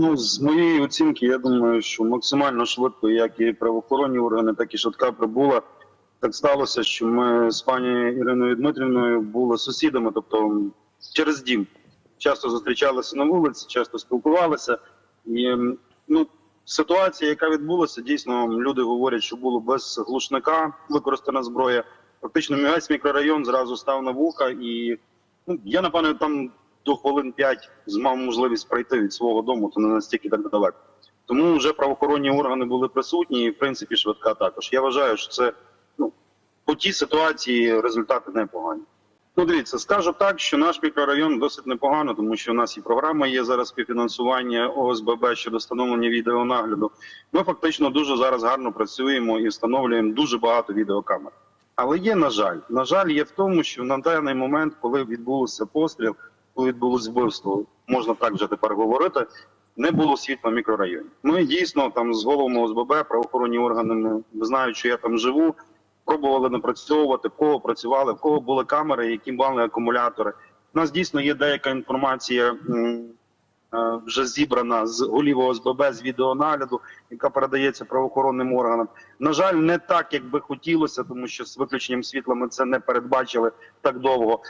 Ну, з моєї оцінки, я думаю, що максимально швидко, як і правоохоронні органи, так і швидка прибула. Так сталося, що ми з пані Іриною Дмитрівною були сусідами, тобто через дім. Часто зустрічалися на вулиці, часто спілкувалися. І ну, ситуація, яка відбулася, дійсно люди говорять, що було без глушника використана зброя. Фактично, весь мікрорайон зразу став на вуха, і ну, я напевно там до хвилин 5 мав можливість пройти від свого дому, то не настільки так далеко. Тому вже правоохоронні органи були присутні, і в принципі швидка також. Я вважаю, що це ну по тій ситуації результати непогані. Ну, дивіться, скажу так, що наш мікрорайон досить непогано, тому що у нас і програма є зараз співфінансування ОСББ щодо встановлення відеонагляду. Ми фактично дуже зараз гарно працюємо і встановлюємо дуже багато відеокамер. Але є, на жаль, на жаль, є в тому, що на даний момент, коли відбулося постріл, коли відбулось вбивство, можна так вже тепер говорити, не було світла в мікрорайоні. Ми дійсно там з головами ОСББ, правоохоронні органи, знають, що я там живу, пробували напрацьовувати, в кого працювали, в кого були камери, які мали акумулятори. У нас дійсно є деяка інформація. е, Вже зібрана з голів ОСББ з відеонагляду, яка передається правоохоронним органам. На жаль, не так, як би хотілося, тому що з виключенням світла ми це не передбачили так довго.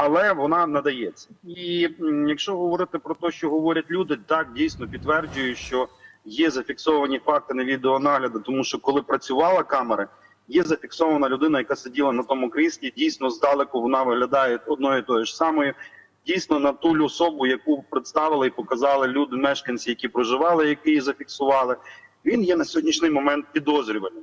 Але вона надається. І якщо говорити про те, що говорять люди, так дійсно підтверджую, що є зафіксовані факти на відеонагляду, тому що коли працювала камера, є зафіксована людина, яка сиділа на тому кріслі. Дійсно, здалеку вона виглядає одною тою ж самою. Дійсно, на ту особу, яку представили і показали люди, мешканці, які проживали, які її зафіксували. Він є на сьогоднішній момент підозрюваним.